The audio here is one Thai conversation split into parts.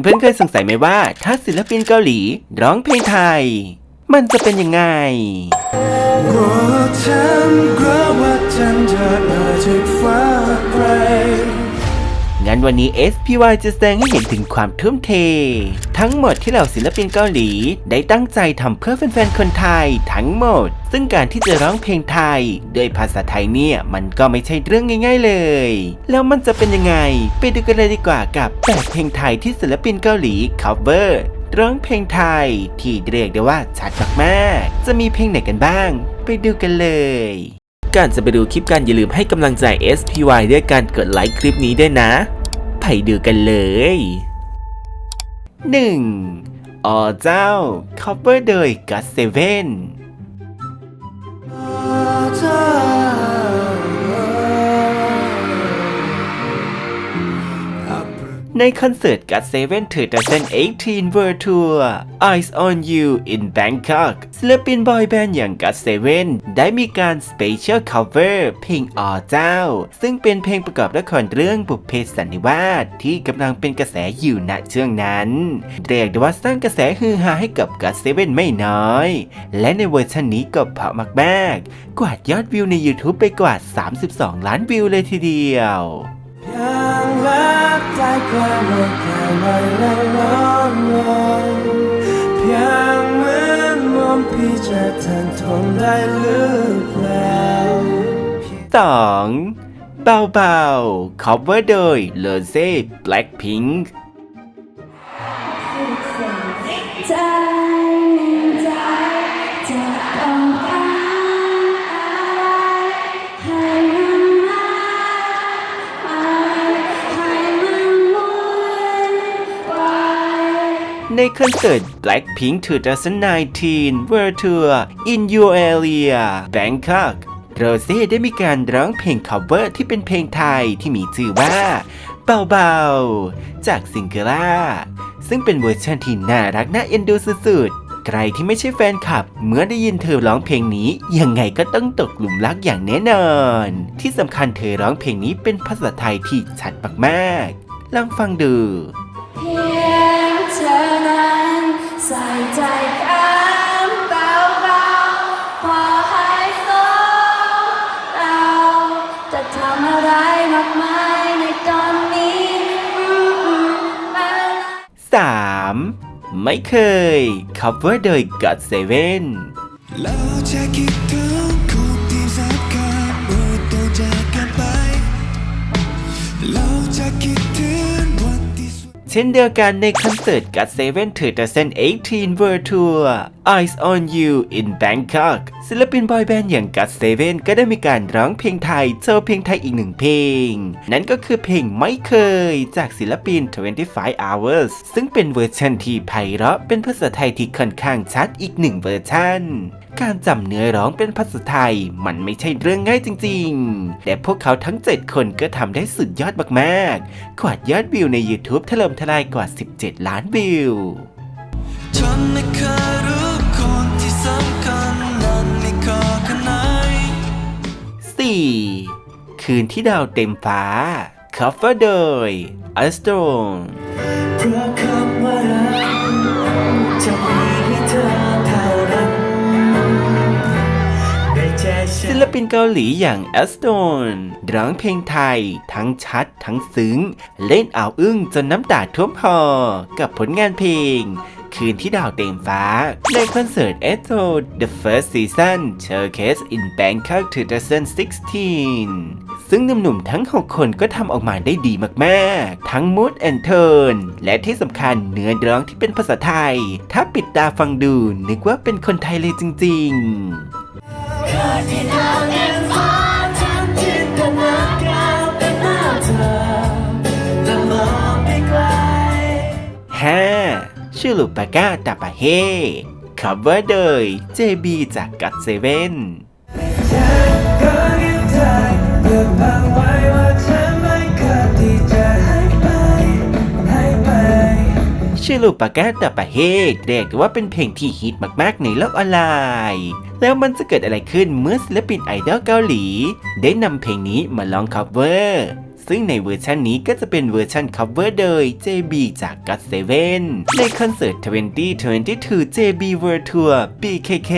เพื่อนๆเคยสงสัยไหมว่า ถ้าศิลปินเกาหลีร้องเพลงไทย มันจะเป็นยังไงก งั้นวันนี้ SPY จะแสดงให้เห็นถึงความทุ่มเท ทั้งหมดที่เหล่าศิลปินเกาหลี ได้ตั้งใจทำเพื่อแฟนๆคนไทยทั้งหมด ซึ่งการที่จะร้องเพลงไทยด้วยภาษาไทยเนี่ยมันก็ไม่ใช่เรื่องง่าย ๆเลย แล้วมันจะเป็นยังไง ไปดูกันเลยดีกว่ากับ8เพลงไทยที่ศิลปินเกาหลี cover ร้องเพลงไทยที่เรียกได้ว่าชัดมากๆจะมีเพลงไหนกันบ้าง ไปดูกันเลยก่อนจะไปดูคลิปกันอย่าลืมให้กำลังใจ SPY ด้วยการกดไลค์คลิปนี้ด้วยนะ ไปดูกันเลย 1. อ๋อเจ้า cover โดย God Seven ในคอนเสิร์ต God Seven 2018 World Tour Eyes on You in Bangkok ศิลปินบอยแบนด์อย่าง God Seven ได้มีการ Special Cover เพลงอ๋อเจ้า ซึ่งเป็นเพลงประกอบละครเรื่องบุพเพสันนิวาสที่กำลังเป็นกระแสอยู่ณช่วงนั้น เรียกได้ว่าสร้างกระแสฮือฮาให้กับ God Seven ไม่น้อย และในเวอร์ชันนี้ก็เพาะมากๆกวาดยอดวิวใน YouTube ไปกว่า 32 ล้านวิวเลยทีเดียว รักใจกลายว่าแค่ไม่และร้อนรนเพียงเหมือนมองพี่จะทันทนได้หรือเปล่าสองเบาๆ cover โดย l o z e Blackpink ใจ ในคอนเสิร์ต Blackpink 2019 World Tour in Your Area Bangkok โรเซ่ได้มีการร้องเพลง cover ที่เป็นเพลงไทยที่มีชื่อว่าเบาๆ จากซิงเกิล่าซึ่งเป็นเวอร์ชันที่น่ารักน่าเอ็นดูสุดๆ ใครที่ไม่ใช่แฟนคลับ เมื่อได้ยินเธอร้องเพลงนี้ ยังไงก็ต้องตกหลุมรักอย่างแน่นอน ที่สำคัญเธอร้องเพลงนี้เป็นภาษาไทยที่ชัดมากๆ ลองฟังดูเไม่เคย cover โดย God Seven แล้วจะคิดถึง เช่นเดียวกันในคอนเสิร์ต God Seven 2018 World Tour Eyes on You in Bangkok ศิลปินบอยแบนด์อย่าง God Seven ก็ได้มีการร้องเพลงไทยโชว์เพลงไทยอีกหนึ่งเพลง นั่นก็คือเพลงไม่เคยจากศิลปิน 25 Hours ซึ่งเป็นเวอร์ชันที่ไพเราะเป็นภาษาไทยที่ค่อนข้างชัดอีกหนึ่งเวอร์ชันการจำเนื้อร้องเป็นภาษาไทยมันไม่ใช่เรื่องง่ายจริงๆ แต่พวกเขาทั้ง 7 คนก็ทำได้สุดยอดมากๆ กวาดยอดวิวใน YouTube ถล่มทลายกว่า 17 ล้านวิวฉันไม่เคยรู้คนที่สำคัญนั้นมีค่าแค่ไหน 4. คืนที่ดาวเต็มฟ้า cover โดย a s t r o n ลปินเกาหลีอย่าง a s t o n ร้องเพลงไทย ทั้งชัดทั้งซึ้ง เล่นเอาอึ้งจนน้ำตาท่วมคอกับผลงานเพลง คืนที่ดาวเต็มฟ้า ในคอนเสิร์ต e t o The First Season Showcase in Bangkok 2016 ซึ่งหนุ่มๆทั้ง 6 คนก็ทำออกมาได้ดีมากๆ ทั้ง mood and tone และที่สำคัญเนื้อร้องที่เป็นภาษาไทย ถ้าปิดตาฟังดูนึกว่าเป็นคนไทยเลยจริง ๆ ที่ดาวเต็มฟ้าฉันจินตนาการเป็นหน้าเธอและมองไปไกล 5. ชื่อลูปากาตาปาเฮ cover โดย JB จากกัดเซเว่น ชื่อลูปากาตาปาเฮกเรียกว่าเป็นเพลงที่ฮิตมากๆในโลกออนไลน์ แล้วมันจะเกิดอะไรขึ้นเมื่อศิลปินไอดอลเกาหลี ได้นำเพลงนี้มาลอง cover ซึ่งในเวอร์ชันนี้ก็จะเป็นเวอร์ชัน cover โดย JB จาก God7 ในคอนเสิร์ต 2022 JB World Tour BKK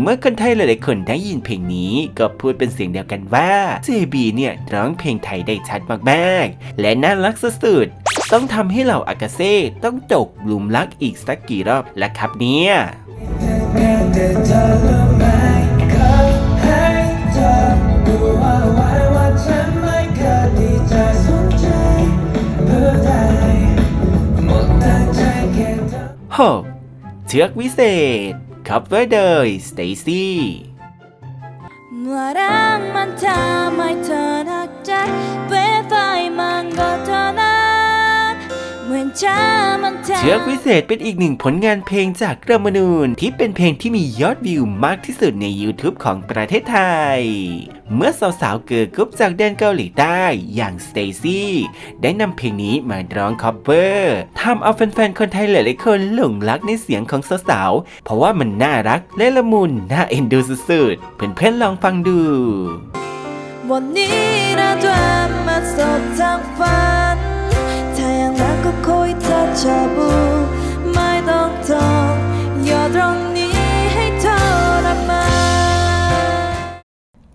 เมื่อคนไทยหลายๆคนได้ยินเพลงนี้ก็พูดเป็นเสียงเดียวกันว่า JB เนี่ยร้องเพลงไทยได้ชัดมากๆ และน่ารักสุดๆ ต้องทำให้เหล่าอากาเซ่ต้องตกหลุมรักอีกสักกี่รอบและครับเนี่ยแต่เธอรู้ไหมเขาให้เธอดูว่าไว้ว่าฉันไม่เคยที่จะสนใจเพื่อใดหมดแต่ใจแค่เธอโฮเชือกวิเเชือกวิเศษเป็นอีกหนึ่งผลงานเพลงจากกรมนูนที่เป็นเพลงที่มียอดวิวมากที่สุดใน YouTube ของประเทศไทย เมื่อสาวๆเกิร์ลกรุ๊ปจากแดนเกาหลีใต้อย่างสเตซี่ได้นำเพลงนี้มาร้องคอปเวอร์ทำเอาแฟนๆคนไทยหลายๆคนหลงรักในเสียงของสาวๆเพราะว่ามันน่ารักและละมุนน่าเอ็นดูสุดๆเพื่อนๆลองฟังดูวันนี้เราดราม่าสดทางฝัน ยังรักก็คอยเธอชาบูไม่ต้องทองอย่าตรงนี้ให้ทรมาน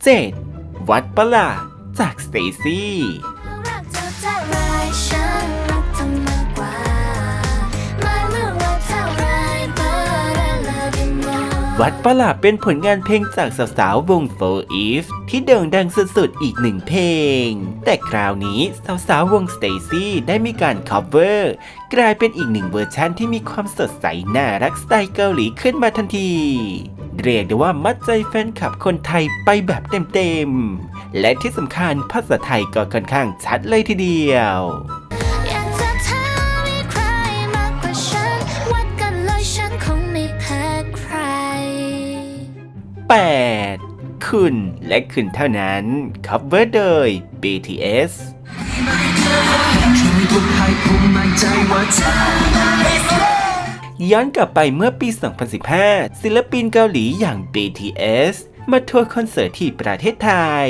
7. วัดปล่ะจากสเตซี่ วัดประหลาดเป็นผลงานเพลงจากสาวๆวง For Eve ที่โด่งดังสุดๆอีกหนึ่งเพลง แต่คราวนี้สาวๆวง Stacy ได้มีการ cover กลายเป็นอีกหนึ่งเวอร์ชันที่มีความสดใสน่ารักสไตล์เกาหลีขึ้นมาทันทีเรียกได้ว่ามัดใจแฟนคลับคนไทยไปแบบเต็มๆ และที่สำคัญภาษาไทยก็ค่อนข้างชัดเลยทีเดียว 8. คุณและคุณเท่านั้น cover โดย BTS ย้อนกลับไปเมื่อปี 2015 ศิลปินเกาหลีอย่าง BTS มาทัวร์คอนเสิร์ตที่ประเทศไทย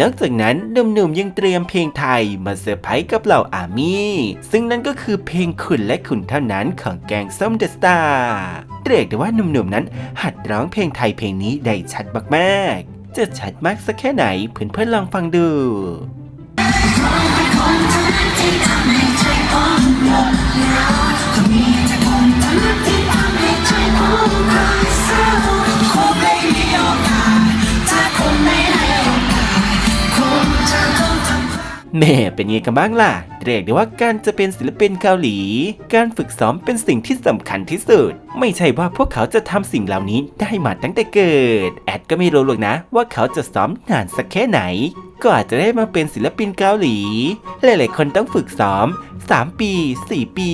นอกจากนั้นหนุ่มๆยังเตรียมเพลงไทยมาเซอร์ไพรส์กับเหล่าอามี่ ซึ่งนั่นก็คือเพลงคุณและคุณเท่านั้นของแกงส้มเดอะสตาร์ รียกได้ว่าหนุ่มๆนั้น หัดร้องเพลงไทยเพลงนี้ได้ชัดมากๆ จะชัดมากสักแค่ไหนเพื่อนๆลองฟังดูแแม่เป็นไงกันบ้างล่ะ เรียกได้ว่าการจะเป็นศิลปินเกาหลี การฝึกซ้อมเป็นสิ่งที่สำคัญที่สุด ไม่ใช่ว่าพวกเขาจะทำสิ่งเหล่านี้ได้มาตั้งแต่เกิด แอดก็ไม่รู้หรอกนะ ว่าเขาจะซ้อมนานสักแค่ไหน ก็อาจจะได้มาเป็นศิลปินเกาหลี หลายๆคนต้องฝึกซ้อม 3 ปี 4 ปี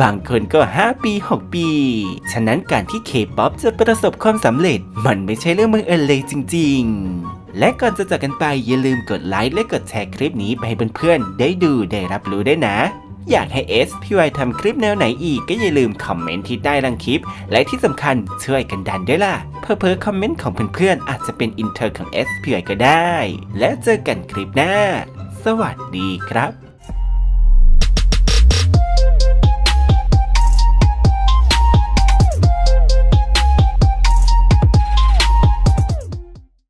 บางคนก็ 5 ปี 6 ปี ฉะนั้นการที่เคป๊อปจะประสบความสำเร็จ มันไม่ใช่เรื่องบังเอิญเลยจริง ๆ และก่อนจะจากกันไปอย่าลืมกดไลค์และกดแชร์คลิปนี้ไปให้เพื่อนๆได้ดูได้รับรู้ได้นะ อยากให้ S พี่วายทำคลิปแนวไหนอีกก็อย่าลืมคอมเมนต์ที่ใต้ลังคลิป และที่สำคัญช่วยกันดันด้วยล่ะ เพอเพอคอมเมนต์ของเพื่อนๆอาจจะเป็นอินเทอร์ของ S พี่วายก็ได้ และเจอกันคลิปหน้า สวัสดีครับ